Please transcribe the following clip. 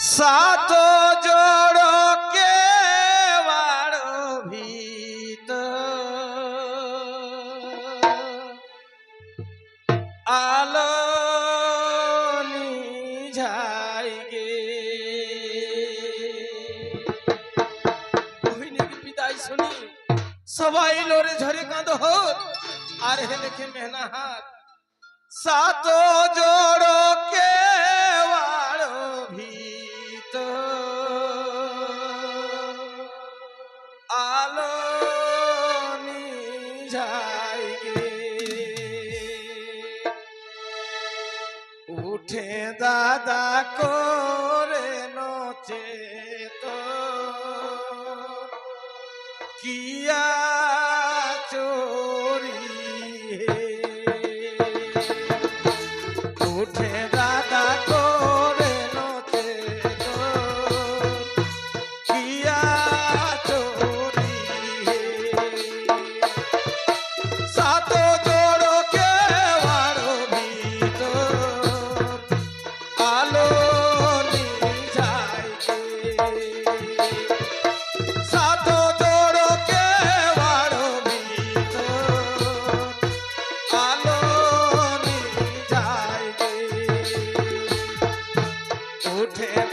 সাত জোড় কেবার ভিত। আলো নিঝাই গে। বহিনীর বিদায় শুনি সবাই লোরে ঝরে কাঁদ হোক, আর হে লেখে মেহনা হাত সাত জোড় দাদা করে নচে তো কিয়া good to end.